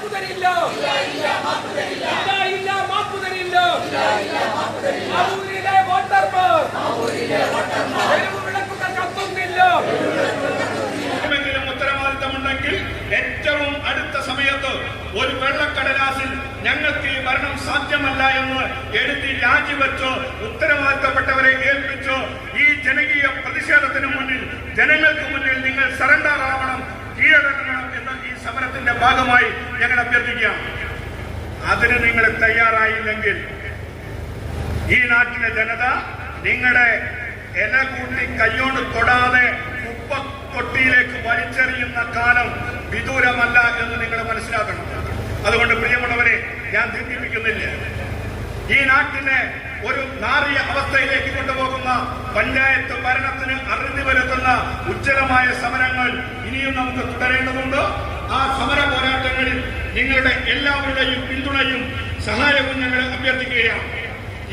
മാപ്പ് തരില്ല ഇല്ല മാപ്പ് തരില്ല മാവൂരിലെ വോട്ടർമാർ വിളക്കുകൾ കത്തുന്നില്ല ഉത്തരവാദിത്തമുണ്ടെങ്കിൽ ഏറ്റവും അടുത്ത സമയത്ത് ഒരു വെള്ളക്കടലാസിൽ ഞങ്ങൾക്ക് ഈ ഭരണം സാധ്യമല്ല എന്ന് എഴുതി രാജിവെച്ചോ ഉത്തരവാദിത്തപ്പെട്ടവരെ ഏൽപ്പിച്ചോ ഈ ജനകീയ പ്രതിഷേധത്തിന് മുന്നിൽ ജനങ്ങൾക്ക് മുന്നിൽ നിങ്ങൾ സറണ്ടർ ആവണം കീഴടങ്ങണം എന്ന ഈ സമരത്തിന്റെ ഭാഗമായി ഞങ്ങൾ അഭ്യർത്ഥിക്കാം. അതിന് നിങ്ങൾ തയ്യാറായില്ലെങ്കിൽ ഈ നാട്ടിലെ ജനത നിങ്ങളുടെ ഇല കൂട്ടി കയ്യോണ്ട് തൊടാതെ കുപ്പത്തൊട്ടിയിലേക്ക് വലിച്ചെറിയുന്ന കാലം വിദൂരമല്ല എന്ന് നിങ്ങൾ മനസ്സിലാക്കണം. അതുകൊണ്ട് പ്രിയമുള്ളവരെ ഞാൻ ചിന്തിപ്പിക്കുന്നില്ല ഈ നാട്ടിനെ ഒരു നാറിയ അവസ്ഥയിലേക്ക് കൊണ്ടുപോകുന്ന പഞ്ചായത്ത് ഭരണത്തിന് അറുതി വരുത്തുന്ന ഉജ്ജ്വലമായ സമരങ്ങൾ ഇനിയും നമുക്ക് തുടരേണ്ടതുണ്ട്. ആ സമര പോരാട്ടങ്ങളിൽ നിങ്ങളുടെ എല്ലാവരുടെയും പിന്തുണയും സഹായവും ഞങ്ങൾ അഭ്യർത്ഥിക്കുകയാണ്.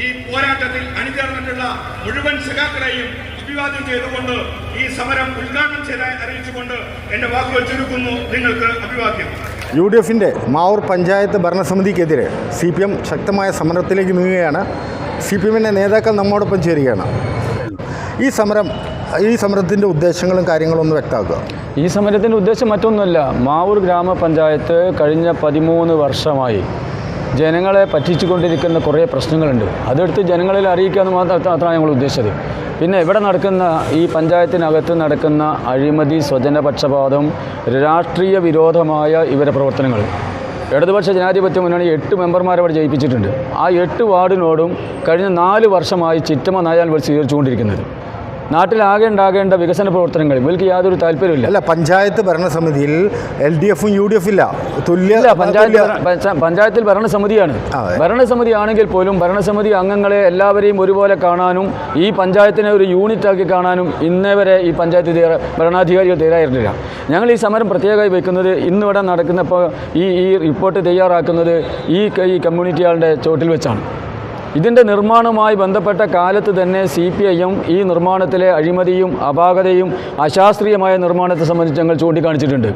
ഈ പോരാട്ടത്തിൽ അണിചേർന്നിട്ടുള്ള മുഴുവൻ സഖാക്കളെയും അഭിവാദ്യം ചെയ്തുകൊണ്ട് ഈ സമരം ഉദ്ഘാടനം ചെയ്തായി അറിയിച്ചുകൊണ്ട് എന്റെ വാക്കുകൾ ചുരുക്കുന്നു. നിങ്ങൾക്ക് അഭിവാദ്യം. യു ഡി എഫിന്റെ മാവൂർ പഞ്ചായത്ത് ഭരണസമിതിക്കെതിരെ സി പി എം ശക്തമായ സമരത്തിലേക്ക് നീങ്ങുകയാണ്. സി പി എമ്മിന്റെ നേതാക്കൾ നമ്മോടൊപ്പം ചേരുകയാണ്. ഈ സമരം ഈ സമരത്തിന്റെ ഉദ്ദേശങ്ങളും കാര്യങ്ങളും ഒന്ന് വ്യക്തമാക്കുക. ഈ സമരത്തിന്റെ ഉദ്ദേശം മറ്റൊന്നുമല്ല. മാവൂർ ഗ്രാമപഞ്ചായത്ത് കഴിഞ്ഞ പതിമൂന്ന് വർഷമായി ജനങ്ങളെ പറ്റിച്ചുകൊണ്ടിരിക്കുന്ന കുറേ പ്രശ്നങ്ങളുണ്ട്. അതെടുത്ത് ജനങ്ങളിൽ അറിയിക്കുക എന്ന് മാത്രം ഞങ്ങൾ ഉദ്ദേശിച്ചത്. പിന്നെ ഇവിടെ നടക്കുന്ന ഈ പഞ്ചായത്തിനകത്ത് നടക്കുന്ന അഴിമതി സ്വജനപക്ഷപാതം രാഷ്ട്രീയ വിരോധമായ ഇവരെ പ്രവർത്തനങ്ങൾ. ഇടതുപക്ഷ ജനാധിപത്യ മുന്നണി എട്ട് മെമ്പർമാരെ അവിടെ ജയിപ്പിച്ചിട്ടുണ്ട്. ആ എട്ട് വാർഡിനോടും കഴിഞ്ഞ നാല് വർഷമായി ചിറ്റമ്മ നായാൽ ഇവർ സ്വീകരിച്ചുകൊണ്ടിരിക്കുന്നത്. നാട്ടിലാകെ ഉണ്ടാകേണ്ട വികസന പ്രവർത്തനങ്ങൾ ഇവർക്ക് യാതൊരു താല്പര്യമില്ല അല്ല പഞ്ചായത്ത് ഭരണസമിതിയിൽ എൽ ഡി എഫും യു ഡി എഫില്ല ഇല്ല തുല്യ പഞ്ചായത്ത് പഞ്ചായത്തിൽ ഭരണസമിതിയാണ്. ഭരണസമിതി ആണെങ്കിൽ പോലും ഭരണസമിതി അംഗങ്ങളെ എല്ലാവരെയും ഒരുപോലെ കാണാനും ഈ പഞ്ചായത്തിനെ ഒരു യൂണിറ്റ് ആക്കി കാണാനും ഇന്നേ വരെ ഈ പഞ്ചായത്ത് ഭരണാധികാരികൾ തയ്യാറായിരുന്നില്ല. ഞങ്ങൾ ഈ സമരം പ്രത്യേകമായി വയ്ക്കുന്നത് ഇന്നിവിടെ നടക്കുന്ന ഇപ്പോൾ ഈ ഈ റിപ്പോർട്ട് തയ്യാറാക്കുന്നത് ഈ ഈ കമ്മ്യൂണിറ്റികളുടെ ചോട്ടിൽ വെച്ചാണ്. ഇതിന്റെ നിർമ്മാണവുമായി ബന്ധപ്പെട്ട കാലത്ത് തന്നെ സി പി ഐ ഈ നിർമ്മാണത്തിലെ അഴിമതിയും അപാകതയും അശാസ്ത്രീയമായ നിർമ്മാണത്തെ സംബന്ധിച്ച് ഞങ്ങൾ ചൂണ്ടിക്കാണിച്ചിട്ടുണ്ട്.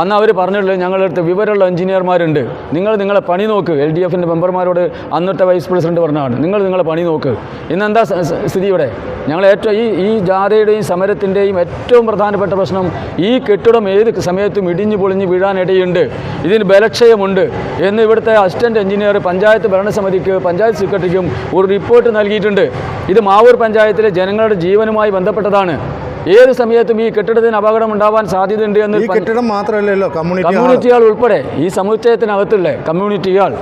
അന്ന് അവർ പറഞ്ഞിട്ടുള്ളത് ഞങ്ങളുടെ അടുത്ത് വിവരമുള്ള എഞ്ചിനീയർമാരുണ്ട്. നിങ്ങൾ നിങ്ങളെ പണി നോക്ക്. എൽ ഡി എഫിന്റെ മെമ്പർമാരോട് അന്നത്തെ വൈസ് പ്രസിഡന്റ് പറഞ്ഞാണ് നിങ്ങൾ നിങ്ങളെ പണി നോക്ക്. ഇന്നെന്താ സ്ഥിതി ഇവിടെ? ഞങ്ങൾ ഏറ്റവും ഈ ഈ ജാഥയുടെയും സമരത്തിന്റെയും ഏറ്റവും പ്രധാനപ്പെട്ട പ്രശ്നം ഈ കെട്ടിടം ഏത് സമയത്തും ഇടിഞ്ഞു പൊളിഞ്ഞ് വീഴാനിടയുണ്ട് ഇതിന് ബലക്ഷയമുണ്ട് എന്ന് ഇവിടുത്തെ അസിസ്റ്റന്റ് എഞ്ചിനീയർ പഞ്ചായത്ത് ഭരണസമിതിക്ക് പഞ്ചായത്ത് സെക്രട്ടറിക്കും ഒരു റിപ്പോർട്ട് നൽകിയിട്ടുണ്ട്. ഇത് മാവൂർ പഞ്ചായത്തിലെ ജനങ്ങളുടെ ജീവനുമായി ബന്ധപ്പെട്ടതാണ്. ഏത് സമയത്തും ഈ കെട്ടിടത്തിന് അപകടം ഉണ്ടാവാൻ സാധ്യതയുണ്ട് എന്ന് കെട്ടിടം മാത്രമല്ലല്ലോ കമ്മ്യൂണിറ്റി കമ്മ്യൂണിറ്റികൾ ഉൾപ്പെടെ ഈ സമുച്ചയത്തിനകത്തുള്ള കമ്മ്യൂണിറ്റികൾ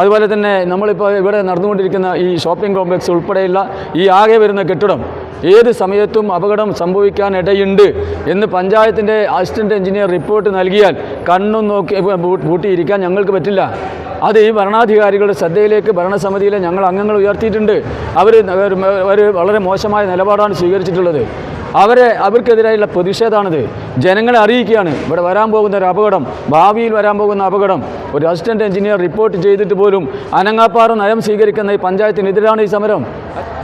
അതുപോലെ തന്നെ നമ്മളിപ്പോൾ ഇവിടെ നടന്നുകൊണ്ടിരിക്കുന്ന ഈ ഷോപ്പിംഗ് കോംപ്ലക്സ് ഉൾപ്പെടെയുള്ള ഈ ആകെ വരുന്ന കെട്ടിടം ഏത് സമയത്തും അപകടം സംഭവിക്കാൻ ഇടയുണ്ട് എന്ന് പഞ്ചായത്തിന്റെ അസിസ്റ്റന്റ് എഞ്ചിനീയർ റിപ്പോർട്ട് നൽകിയാൽ കണ്ണും നോക്കി പൂട്ടിയിരിക്കാൻ ഞങ്ങൾക്ക് പറ്റില്ല. അത് ഈ ഭരണാധികാരികളുടെ ശ്രദ്ധയിലേക്ക് ഭരണസമിതിയിലെ ഞങ്ങൾ അംഗങ്ങൾ ഉയർത്തിയിട്ടുണ്ട്. അവർ വളരെ മോശമായ നിലപാടാണ് സ്വീകരിച്ചിട്ടുള്ളത്. അവരെ അവർക്കെതിരായുള്ള പ്രതിഷേധമാണിത് ജനങ്ങളെ അറിയിക്കുകയാണ്. ഇവിടെ വരാൻ പോകുന്ന ഒരു അപകടം ഭാവിയിൽ വരാൻ പോകുന്ന അപകടം. ഒരു അസിസ്റ്റന്റ് എഞ്ചിനീയർ റിപ്പോർട്ട് ചെയ്തിട്ട് പോലും അനങ്ങാപ്പാറ നയം സ്വീകരിക്കുന്ന ഈ പഞ്ചായത്തിനെതിരാണ് ഈ സമരം.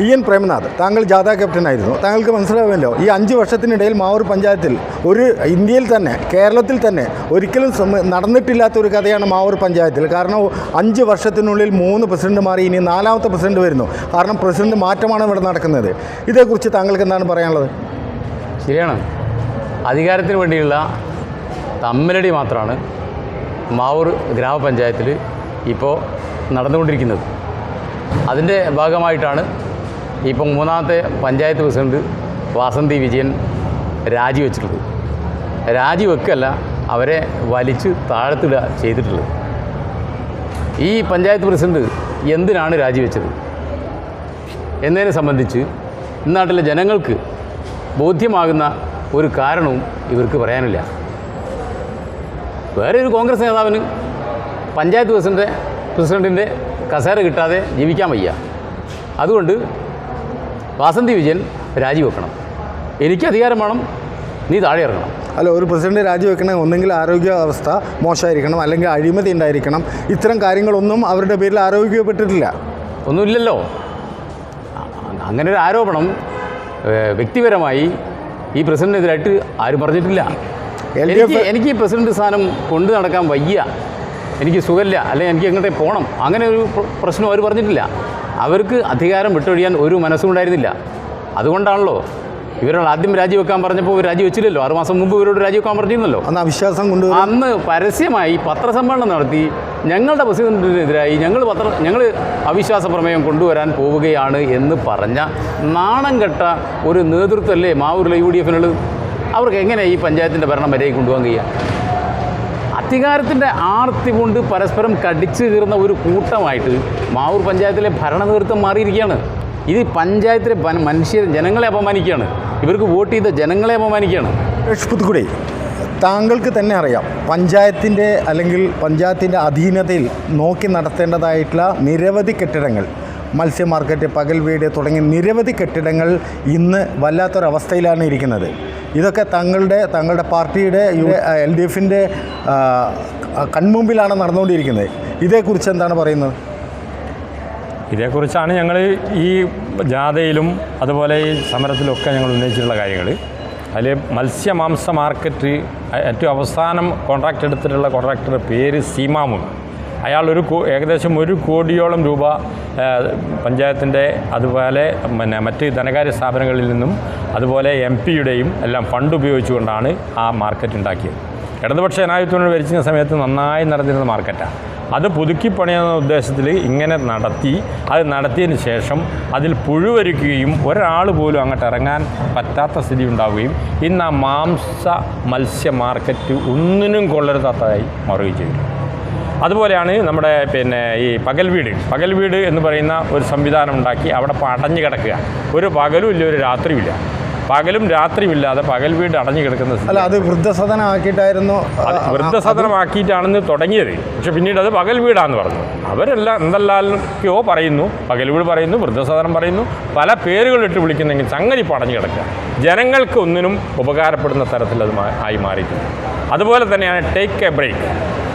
ഇ എൻ പ്രേമനാഥ് താങ്കൾ ജാഥാ ക്യാപ്റ്റനായിരുന്നു. താങ്കൾക്ക് മനസ്സിലാവുമല്ലോ ഈ അഞ്ച് വർഷത്തിനിടയിൽ മാവൂർ പഞ്ചായത്തിൽ ഒരു ഇന്ത്യയിൽ തന്നെ കേരളത്തിൽ തന്നെ ഒരിക്കലും നടന്നിട്ടില്ലാത്ത ഒരു കഥയാണ് മാവൂർ പഞ്ചായത്തിൽ. കാരണം അഞ്ച് വർഷത്തിനുള്ളിൽ മൂന്ന് പ്രസിഡന്റ് മാറി ഇനി നാലാമത്തെ പ്രസിഡന്റ് വരുന്നു. കാരണം പ്രസിഡന്റ് മാറ്റമാണ് ഇവിടെ നടക്കുന്നത്. ഇതേക്കുറിച്ച് താങ്കൾക്ക് എന്താണ് പറയാനുള്ളത്? ശരിയാണ്. അധികാരത്തിന് വേണ്ടിയുള്ള തമ്മിലടി മാത്രമാണ് മാവൂർ ഗ്രാമപഞ്ചായത്തിൽ ഇപ്പോൾ നടന്നുകൊണ്ടിരിക്കുന്നത്. അതിന്റെ ഭാഗമായിട്ടാണ് ഇപ്പം മൂന്നാമത്തെ പഞ്ചായത്ത് പ്രസിഡന്റ് വാസന്തി വിജയൻ രാജിവെച്ചിട്ടുള്ളത് രാജിവെക്കല്ല അവരെ വലിച്ച് താഴ്ത്തിടുക ചെയ്തിട്ടുള്ളത്. ഈ പഞ്ചായത്ത് പ്രസിഡന്റ് എന്തിനാണ് രാജിവെച്ചത് എന്നതിനെ സംബന്ധിച്ച് ഇന്നാട്ടിലെ ജനങ്ങൾക്ക് ബോധ്യമാകുന്ന ഒരു കാരണവും ഇവർക്ക് പറയാനില്ല. വേറെ ഒരു കോൺഗ്രസ് നേതാവിന് പഞ്ചായത്ത് പ്രസിഡന്റ് പ്രസിഡന്റിന്റെ കസേര കിട്ടാതെ ജീവിക്കാൻ വയ്യ. അതുകൊണ്ട് വാസന്തി വിജയൻ രാജിവെക്കണം. എനിക്ക് അധികാരം വേണം നീ താഴെ ഇറങ്ങണം. അല്ല ഒരു പ്രസിഡന്റ് രാജിവെക്കണം ഒന്നെങ്കിൽ ആരോഗ്യാവസ്ഥ മോശമായിരിക്കണം അല്ലെങ്കിൽ അഴിമതി ഉണ്ടായിരിക്കണം. ഇത്തരം കാര്യങ്ങളൊന്നും അവരുടെ പേരിൽ ആരോഗ്യപ്പെട്ടിട്ടില്ല. ഒന്നുമില്ലല്ലോ. അങ്ങനെ ഒരു ആരോപണം വ്യക്തിപരമായി ഈ പ്രസിഡന്റിനെതിരായിട്ട് ആരും പറഞ്ഞിട്ടില്ല. എനിക്ക് എനിക്ക് ഈ പ്രസിഡന്റ് സ്ഥാനം കൊണ്ടു നടക്കാൻ വയ്യ. എനിക്ക് സുഖമില്ല. അല്ലെങ്കിൽ എനിക്ക് എങ്ങോട്ടേ പോകണം അങ്ങനെ ഒരു പ്ര- പ്രശ്നം അവർ പറഞ്ഞിട്ടില്ല. അവർക്ക് അധികാരം വിട്ടൊഴിയാൻ ഒരു മനസ്സും ഉണ്ടായിരുന്നില്ല. അതുകൊണ്ടാണല്ലോ ഇവരോട് ആദ്യം രാജിവെക്കാൻ പറഞ്ഞപ്പോൾ ഇവർ രാജിവെച്ചില്ലല്ലോ. ആറ് മാസം മുമ്പ് ഇവരോട് രാജിവെക്കാൻ പറഞ്ഞിരുന്നല്ലോ. അന്ന് അവിശ്വാസം കൊണ്ട് അന്ന് പരസ്യമായി പത്രസമ്മേളനം നടത്തി ഞങ്ങളുടെ പ്രസിഡന്റിനെതിരായി ഞങ്ങൾ പത്ര ഞങ്ങൾ അവിശ്വാസ പ്രമേയം കൊണ്ടുവരാൻ പോവുകയാണ് എന്ന് പറഞ്ഞ നാണം കെട്ട ഒരു നേതൃത്വമല്ലേ മാവൂരിലെ യു ഡി എഫിനുള്ളത് അവർക്ക് എങ്ങനെ ഈ പഞ്ചായത്തിന്റെ ഭരണം വരെ കൊണ്ടുപോകാൻ കഴിയുക അധികാരത്തിന്റെ ആർത്തി കൊണ്ട് പരസ്പരം കടിച്ചു കീറുന്ന ഒരു കൂട്ടമായിട്ട് മാവൂർ പഞ്ചായത്തിലെ ഭരണ നേതൃത്വം മാറിയിരിക്കുകയാണ്. ഇത് പഞ്ചായത്തിലെ മനുഷ്യർ ജനങ്ങളെ അപമാനിക്കുകയാണ്. ഇവർക്ക് വോട്ട് ചെയ്ത ജനങ്ങളെ അപമാനിക്കുകയാണ്. സുരേഷ് താങ്കൾക്ക് തന്നെ അറിയാം പഞ്ചായത്തിന്റെ അല്ലെങ്കിൽ പഞ്ചായത്തിന്റെ അധീനതയിൽ നോക്കി നടത്തേണ്ടതായിട്ടുള്ള നിരവധി കെട്ടിടങ്ങൾ മത്സ്യ മാർക്കറ്റ് പകൽ വീട് തുടങ്ങിയ നിരവധി കെട്ടിടങ്ങൾ ഇന്ന് വല്ലാത്തൊരവസ്ഥയിലാണ് ഇരിക്കുന്നത്. ഇതൊക്കെ തങ്ങളുടെ തങ്ങളുടെ പാർട്ടിയുടെ എൽ ഡി എഫിന്റെ കൺമുമ്പിലാണ് നടന്നുകൊണ്ടിരിക്കുന്നത്. ഇതേക്കുറിച്ച് എന്താണ് പറയുന്നത്? ഇതേക്കുറിച്ചാണ് ഞങ്ങൾ ഈ ജാഥയിലും അതുപോലെ ഈ സമരത്തിലൊക്കെ ഞങ്ങൾ ഉന്നയിച്ചിട്ടുള്ള കാര്യങ്ങൾ. അതിൽ മത്സ്യമാംസ മാർക്കറ്റ് ഏറ്റവും അവസാനം കോൺട്രാക്ട് എടുത്തിട്ടുള്ള കോൺട്രാക്ടറുടെ പേര് സീമാമും അയാൾ ഒരു ഏകദേശം ഒരു കോടിയോളം രൂപ പഞ്ചായത്തിന്റെ അതുപോലെ പിന്നെ മറ്റ് ധനകാര്യ സ്ഥാപനങ്ങളിൽ നിന്നും അതുപോലെ എം പിയുടെയും എല്ലാം ഫണ്ട് ഉപയോഗിച്ചുകൊണ്ടാണ് ആ മാർക്കറ്റ് ഉണ്ടാക്കിയത്. ഇടതുപക്ഷ ജനാധിപത്യത്തോട് ഭരിച്ചിരുന്ന സമയത്ത് നന്നായി നടന്നിരുന്ന മാർക്കറ്റാണ് അത് പുതുക്കി പണിയുന്ന ഉദ്ദേശത്തിൽ ഇങ്ങനെ നടത്തി അത് നടത്തിയതിന് ശേഷം അതിൽ പുഴുവരിക്കുകയും ഒരാൾ പോലും അങ്ങോട്ട് ഇറങ്ങാൻ പറ്റാത്ത സ്ഥിതി ഉണ്ടാവുകയും ഇന്ന് ആ മാംസ മത്സ്യ മാർക്കറ്റ് ഒന്നിനും കൊള്ളരുതാത്തതായി മാറുകയും ചെയ്തു. അതുപോലെയാണ് നമ്മുടെ പിന്നെ ഈ പകൽ വീട്. പകൽ വീട് എന്ന് പറയുന്ന ഒരു സംവിധാനം ഉണ്ടാക്കി അവിടെ അടഞ്ഞു കിടക്കുക. ഒരു പകലും ഇല്ല ഒരു രാത്രിയും ഇല്ല. പകലും രാത്രിയും ഇല്ലാതെ പകൽ വീട് അടഞ്ഞു കിടക്കുന്ന അല്ല അത് വൃദ്ധസദനമാക്കിയിട്ടായിരുന്നു. വൃദ്ധസദനമാക്കിയിട്ടാണെന്ന് തുടങ്ങിയത്. പക്ഷെ പിന്നീട് അത് പകൽ വീടാന്ന് പറഞ്ഞു. അവരെല്ലാം എന്തെല്ലാമൊക്കെയോ പറയുന്നു പകൽ വീട് പറയുന്നു വൃദ്ധസദനം പറയുന്നു പല പേരുകളിട്ട് വിളിക്കുന്നെങ്കിൽ സംഗതി പടഞ്ഞു കിടക്കുക. ജനങ്ങൾക്ക് ഒന്നിനും ഉപകാരപ്പെടുന്ന തരത്തിൽ അത് ആയി മാറിയിട്ടുണ്ട് അതുപോലെ തന്നെയാണ് ടേക്ക് എ ബ്രേക്ക്.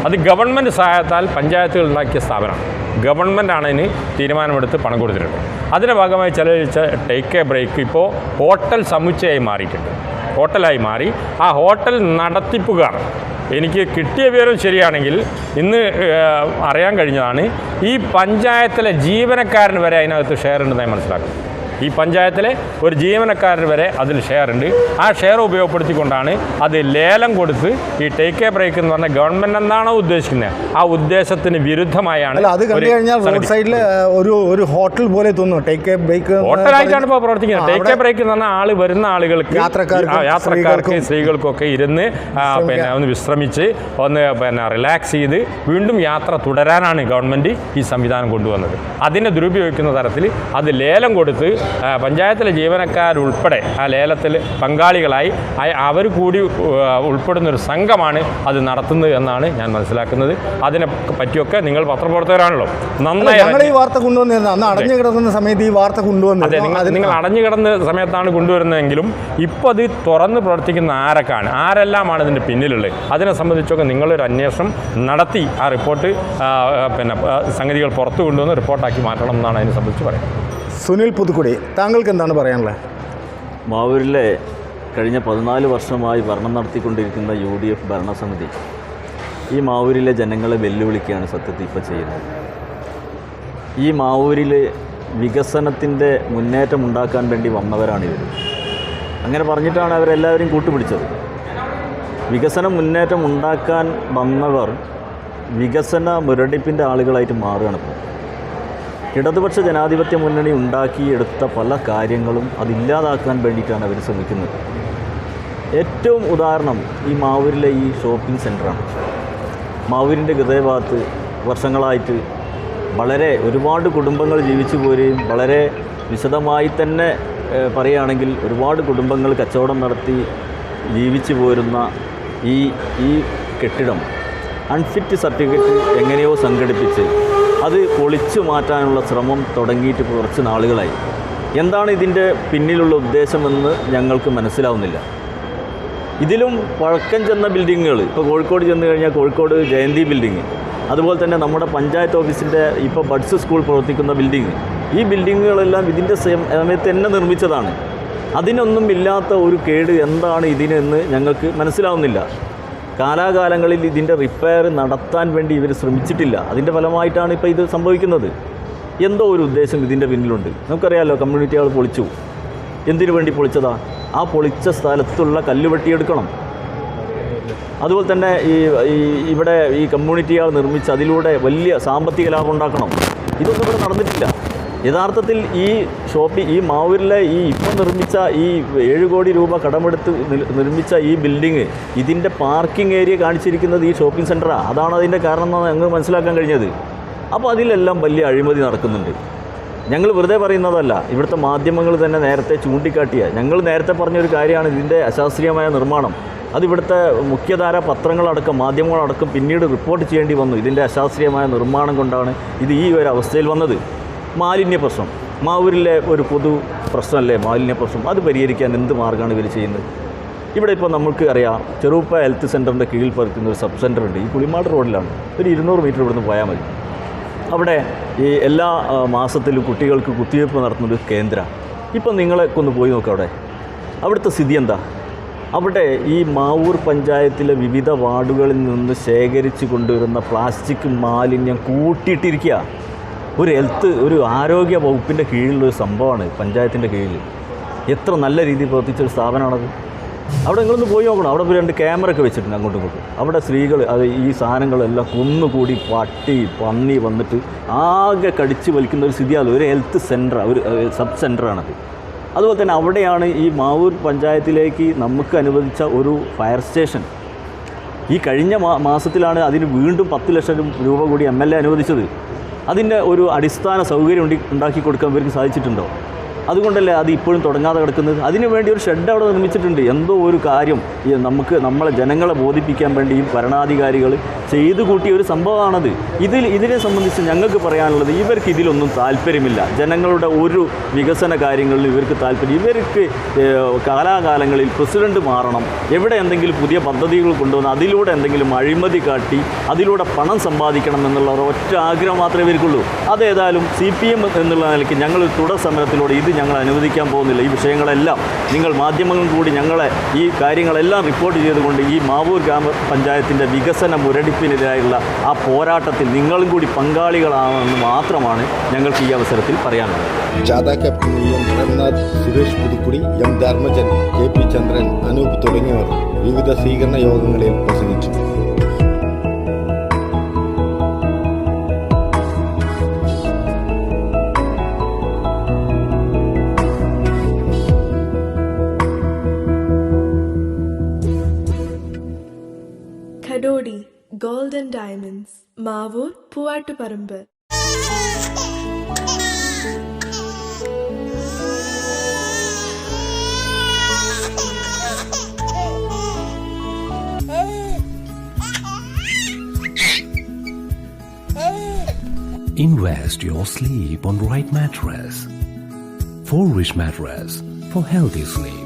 അത് ഗവൺമെന്റ് സഹായത്താൽ പഞ്ചായത്തുകൾ ഉണ്ടാക്കിയ സ്ഥാപനമാണ്. ഗവൺമെന്റാണ് ഇതിന് തീരുമാനമെടുത്ത് പണം കൊടുത്തിട്ടുണ്ട്. അതിന്റെ ഭാഗമായി ചെലവഴിച്ച ടേക്ക് എ ബ്രേക്ക് ഇപ്പോൾ ഹോട്ടൽ സമുച്ചയമായി മാറിയിട്ടുണ്ട്. ഹോട്ടലായി മാറി. ആ ഹോട്ടൽ നടത്തിപ്പുകാർ എനിക്ക് കിട്ടിയ വിവരം ശരിയാണെങ്കിൽ ഇന്ന് അറിയാൻ കഴിഞ്ഞതാണ് ഈ പഞ്ചായത്തിലെ ജീവനക്കാരൻ വരെ അതിനകത്ത് ഷെയർ ഉണ്ടെന്നായി മനസ്സിലാക്കുന്നത് ഈ പഞ്ചായത്തിലെ ഒരു ജീവനക്കാരൻ വരെ അതിൽ ഷെയർ ഉണ്ട്. ആ ഷെയർ ഉപയോഗപ്പെടുത്തിക്കൊണ്ടാണ് അത് ലേലം കൊടുത്ത് ഈ ടേക്ക് എ ബ്രേക്ക് എന്ന് പറഞ്ഞ ഗവൺമെന്റ് എന്താണോ ഉദ്ദേശിക്കുന്നത് ആ ഉദ്ദേശത്തിന് വിരുദ്ധമായാണ് അത് കണ്ടു കഴിഞ്ഞാൽ റോഡ് സൈഡിൽ ഒരു ഒരു ഹോട്ടൽ പോലെ തോന്നുന്നു. ടേക്ക് എ ബ്രേക്ക് ഹോട്ടലായിട്ടാണ് ഇപ്പോൾ പ്രവർത്തിക്കുന്നത്. ടേക്ക് എ ബ്രേക്ക് എന്ന് പറഞ്ഞാൽ ആൾ വരുന്ന ആളുകൾക്ക് യാത്രക്കാർക്കും, സ്ത്രീകൾക്കൊക്കെ ഇരുന്ന് പിന്നെ ഒന്ന് വിശ്രമിച്ച് ഒന്ന് പിന്നെ റിലാക്സ് ചെയ്ത് വീണ്ടും യാത്ര തുടരാനാണ് ഗവൺമെന്റ് ഈ സംവിധാനം കൊണ്ടുവന്നത്. അതിനെ ദുരുപയോഗിക്കുന്ന തരത്തിൽ അത് ലേലം കൊടുത്ത് പഞ്ചായത്തിലെ ജീവനക്കാരുൾപ്പെടെ ആ ലേലത്തിൽ പങ്കാളികളായി അവർ കൂടി ഉൾപ്പെടുന്നൊരു ഉൾപ്പെടുന്ന ഒരു സംഘമാണ് അത് നടത്തുന്നത് എന്നാണ് ഞാൻ മനസ്സിലാക്കുന്നത്. അതിനെ പറ്റിയൊക്കെ നിങ്ങൾ പത്രപ്രവർത്തകരാണല്ലോ. നന്നായി ഞങ്ങൾ ഈ വാർത്ത കൊണ്ടുവന്നിരുന്നു അന്ന് അടഞ്ഞു കിടക്കുന്ന സമയത്ത് ഈ വാർത്ത കൊണ്ടുവന്നത്. നിങ്ങൾ അടഞ്ഞു കിടന്ന സമയത്താണ് കൊണ്ടുവരുന്നതെങ്കിലും ഇപ്പോൾ അത് തുറന്ന് പ്രവർത്തിക്കുന്ന ആരൊക്കെയാണ്? ആരെല്ലാമാണ് ഇതിന്റെ പിന്നിലുള്ളത്? അതിനെ സംബന്ധിച്ചൊക്കെ നിങ്ങളൊരു അന്വേഷണം നടത്തി ആ റിപ്പോർട്ട് പിന്നെ സംഗതികൾ പുറത്തു കൊണ്ടുവന്ന് റിപ്പോർട്ടാക്കി മാറ്റണം എന്നാണ് അതിനെ സംബന്ധിച്ച് പറയുന്നത്. സുനിൽ പുതുക്കുടി താങ്കൾക്ക് എന്താണ് പറയാനുള്ളത്? മാവൂരിലെ കഴിഞ്ഞ പതിനാല് വർഷമായി ഭരണം നടത്തിക്കൊണ്ടിരിക്കുന്ന യു ഡി എഫ് ഭരണസമിതി ഈ മാവൂരിലെ ജനങ്ങളെ വെല്ലുവിളിക്കുകയാണ് സത്യത്തിൽ ഇപ്പോൾ ചെയ്യുന്നത്. ഈ മാവൂരിൽ വികസനത്തിന്റെ മുന്നേറ്റം ഉണ്ടാക്കാൻ വേണ്ടി വന്നവരാണ് ഇവർ അങ്ങനെ പറഞ്ഞിട്ടാണ് അവരെല്ലാവരും കൂട്ടുപിടിച്ചത്. വികസന മുന്നേറ്റം ഉണ്ടാക്കാൻ വന്നവർ വികസന മുരടിപ്പിന്റെ ആളുകളായിട്ട് മാറുകയാണ് ഇപ്പോൾ ഇടതുപക്ഷ ജനാധിപത്യ മുന്നണി ഉണ്ടാക്കിയെടുത്ത പല കാര്യങ്ങളും അതില്ലാതാക്കാൻ വേണ്ടിയിട്ടാണ് അവർ ശ്രമിക്കുന്നത്. ഏറ്റവും ഉദാഹരണം ഈ മാവൂരിലെ ഈ ഷോപ്പിംഗ് സെന്ററാണ് മാവൂരിന്റെ ഹൃദയഭാഗത്ത് വർഷങ്ങളായിട്ട് വളരെ ഒരുപാട് കുടുംബങ്ങൾ ജീവിച്ചു പോരുകയും വളരെ വിശദമായി തന്നെ പറയുകയാണെങ്കിൽ ഒരുപാട് കുടുംബങ്ങൾ കച്ചവടം നടത്തി ജീവിച്ചു പോരുന്ന ഈ ഈ കെട്ടിടം അൺഫിറ്റ് സർട്ടിഫിക്കറ്റ് എങ്ങനെയോ സംഘടിപ്പിച്ച് അത് പൊളിച്ചു മാറ്റാനുള്ള ശ്രമം തുടങ്ങിയിട്ട് കുറച്ച് നാളുകളായി. എന്താണ് ഇതിന്റെ പിന്നിലുള്ള ഉദ്ദേശമെന്ന് ഞങ്ങൾക്ക് മനസ്സിലാവുന്നില്ല. ഇതിലും പഴക്കം ചെന്ന ബിൽഡിങ്ങുകൾ ഇപ്പോൾ കോഴിക്കോട് ചെന്ന് കഴിഞ്ഞാൽ കോഴിക്കോട് ജയന്തി ബിൽഡിങ് അതുപോലെ തന്നെ നമ്മുടെ പഞ്ചായത്ത് ഓഫീസിന്റെ ഇപ്പോൾ ബഡ്സ് സ്കൂൾ പ്രവർത്തിക്കുന്ന ബിൽഡിങ് ഈ ബിൽഡിങ്ങുകളെല്ലാം ഇതിന്റെ സമയത്ത് തന്നെ നിർമ്മിച്ചതാണ്. അതിനൊന്നും ഇല്ലാത്ത ഒരു കേട് എന്താണ് ഇതിനെന്ന് ഞങ്ങൾക്ക് മനസ്സിലാവുന്നില്ല. കാലാകാലങ്ങളിൽ ഇതിന്റെ റിപ്പയർ നടത്താൻ വേണ്ടി ഇവർ ശ്രമിച്ചിട്ടില്ല. അതിന്റെ ഫലമായിട്ടാണ് ഇപ്പോൾ ഇത് സംഭവിക്കുന്നത്. എന്തോ ഒരു ഉദ്ദേശം ഇതിന്റെ പിന്നിലുണ്ട്. നമുക്കറിയാമല്ലോ കമ്മ്യൂണിറ്റികൾ പൊളിച്ചു. എന്തിനു വേണ്ടി പൊളിച്ചതാ? ആ പൊളിച്ച സ്ഥലത്തുള്ള കല്ല് വെട്ടിയെടുക്കണം. അതുപോലെ തന്നെ ഈ ഇവിടെ ഈ കമ്മ്യൂണിറ്റികൾ നിർമ്മിച്ച് അതിലൂടെ വലിയ സാമ്പത്തിക ലാഭം ഉണ്ടാക്കണം. ഇതൊന്നും ഇവിടെ നടന്നിട്ടില്ല. യഥാർത്ഥത്തിൽ ഈ ഷോപ്പി ഈ മാവൂരിലെ ഈ ഇപ്പം നിർമ്മിച്ച ഈ ഏഴ് കോടി രൂപ കടമെടുത്ത് നിർമ്മിച്ച ഈ ബിൽഡിങ് ഇതിന്റെ പാർക്കിംഗ് ഏരിയ കാണിച്ചിരിക്കുന്നത് ഈ ഷോപ്പിംഗ് സെന്ററാണ് അതാണ് അതിന്റെ കാരണം എന്നാണ് ഞങ്ങൾ മനസ്സിലാക്കാൻ കഴിഞ്ഞത്. അപ്പോൾ അതിലെല്ലാം വലിയ അഴിമതി നടക്കുന്നുണ്ട്. ഞങ്ങൾ വെറുതെ പറയുന്നതല്ല ഇവിടുത്തെ മാധ്യമങ്ങൾ തന്നെ നേരത്തെ ചൂണ്ടിക്കാട്ടിയ ഞങ്ങൾ നേരത്തെ പറഞ്ഞൊരു കാര്യമാണ് ഇതിന്റെ അശാസ്ത്രീയമായ നിർമ്മാണം. അത് ഇവിടുത്തെ മുഖ്യധാര പത്രങ്ങളടക്കം മാധ്യമങ്ങളടക്കം പിന്നീട് റിപ്പോർട്ട് ചെയ്യേണ്ടി വന്നു. ഇതിന്റെ അശാസ്ത്രീയമായ നിർമ്മാണം കൊണ്ടാണ് ഇത് ഈ ഒരു അവസ്ഥയിൽ വന്നത്. മാലിന്യ പ്രശ്നം മാവൂരിലെ ഒരു പൊതു പ്രശ്നമല്ലേ മാലിന്യ പ്രശ്നം അത് പരിഹരിക്കാൻ എന്ത് മാർഗമാണ് ഇവർ ചെയ്യുന്നത്? ഇവിടെ ഇപ്പോൾ നമുക്ക് അറിയാം ചെറുപ്പ ഹെൽത്ത് സെന്ററിന്റെ കീഴിൽ പറിക്കുന്ന ഒരു സബ് സെന്റർ ഉണ്ട് ഈ പുളിമാട് റോഡിലാണ്. ഒരു ഇരുന്നൂറ് മീറ്റർ ഇവിടുന്ന് പോയാൽ മതി. അവിടെ ഈ എല്ലാ മാസത്തിലും കുട്ടികൾക്ക് കുത്തിവയ്പ്പ് നടത്തുന്നൊരു കേന്ദ്ര. ഇപ്പം നിങ്ങളൊക്കെ ഒന്ന് പോയി നോക്കാം അവിടെ. അവിടുത്തെ സ്ഥിതി എന്താ? അവിടെ ഈ മാവൂർ പഞ്ചായത്തിലെ വിവിധ വാർഡുകളിൽ നിന്ന് ശേഖരിച്ച് കൊണ്ടുവരുന്ന പ്ലാസ്റ്റിക് മാലിന്യം കൂട്ടിയിട്ടിരിക്കുക ഒരു ഹെൽത്ത് ഒരു ആരോഗ്യ വകുപ്പിന്റെ കീഴിലുള്ളൊരു സംഭവമാണ് പഞ്ചായത്തിന്റെ കീഴിൽ. എത്ര നല്ല രീതിയിൽ പ്രവർത്തിച്ചൊരു സ്ഥാപനമാണത്. അവിടെ നിങ്ങളൊന്ന് പോയി നോക്കണം. അവിടെ രണ്ട് ക്യാമറ ഒക്കെ വെച്ചിട്ടുണ്ട് അങ്ങോട്ടും ഇങ്ങോട്ടും. അവിടെ സ്ത്രീകൾ അത് ഈ സാധനങ്ങളെല്ലാം കുന്നുകൂടി പട്ടി പന്നി വന്നിട്ട് ആകെ കടിച്ച് വലിക്കുന്ന ഒരു സ്ഥിതിയാണ് ഒരു ഹെൽത്ത് സെന്റർ ഒരു സബ് സബ് സെന്ററാണത് അതുപോലെ തന്നെ അവിടെയാണ് ഈ മാവൂർ പഞ്ചായത്തിലേക്ക് നമുക്ക് അനുവദിച്ച ഒരു ഫയർ സ്റ്റേഷൻ ഈ കഴിഞ്ഞ മാസത്തിലാണ് അതിന് വീണ്ടും പത്ത് ലക്ഷം രൂപ കൂടി എം എൽ എ അനുവദിച്ചത്. അതിന്റെ ഒരു അടിസ്ഥാന സൗകര്യം ഉണ്ടാക്കി കൊടുക്കാൻ ഇവർക്ക് സാധിച്ചിട്ടുണ്ടോ? അതുകൊണ്ടല്ലേ അത് ഇപ്പോഴും തുടങ്ങാതെ കിടക്കുന്നത്? അതിനുവേണ്ടി ഒരു ഷെഡ് അവിടെ നിർമ്മിച്ചിട്ടുണ്ട്. എന്തോ ഒരു കാര്യം നമുക്ക് നമ്മളെ ജനങ്ങളെ ബോധിപ്പിക്കാൻ വേണ്ടി ഭരണാധികാരികൾ ചെയ്തു കൂട്ടിയ ഒരു സംഭവമാണത്. ഇതിൽ ഇതിനെ സംബന്ധിച്ച് ഞങ്ങൾക്ക് പറയാനുള്ളത് ഇവർക്ക് ഇതിലൊന്നും താല്പര്യമില്ല. ജനങ്ങളുടെ ഒരു വികസന കാര്യങ്ങളിൽ ഇവർക്ക് താല്പര്യം. ഇവർക്ക് കാലാകാലങ്ങളിൽ പ്രസിഡന്റ് മാറണം. എവിടെ എന്തെങ്കിലും പുതിയ പദ്ധതികൾ കൊണ്ടുവന്ന് അതിലൂടെ എന്തെങ്കിലും അഴിമതി കാട്ടി അതിലൂടെ പണം സമ്പാദിക്കണം എന്നുള്ള ഒറ്റ ആഗ്രഹം മാത്രമേ ഇവർക്കുള്ളൂ. അതേതായാലും സി പി എം എന്നുള്ള നിലയ്ക്ക് ഞങ്ങൾ തുടർ സമരത്തിലൂടെ ഇത് ഞങ്ങൾ അനുവദിക്കാൻ പോകുന്നില്ല. ഈ വിഷയങ്ങളെല്ലാം നിങ്ങൾ മാധ്യമങ്ങൾ കൂടി ഞങ്ങളെ ഈ കാര്യങ്ങളെല്ലാം റിപ്പോർട്ട് ചെയ്തുകൊണ്ട് ഈ മാവൂർ ഗ്രാമപഞ്ചായത്തിന്റെ വികസന മുരടിപ്പിനെതിരായുള്ള ആ പോരാട്ടത്തിൽ നിങ്ങളും കൂടി പങ്കാളികളാണെന്ന് മാത്രമാണ് ഞങ്ങൾക്ക് ഈ അവസരത്തിൽ പറയാനുള്ളത്. ചന്ദ്രൻ അനൂപ് തുടങ്ങിയവർ വിവിധ സ്വീകരണ യോഗങ്ങളിൽ പ്രസംഗിച്ചു. And Diamonds, Mavur, Invest your sleep on right mattress. For Rich Mattress for healthy sleep.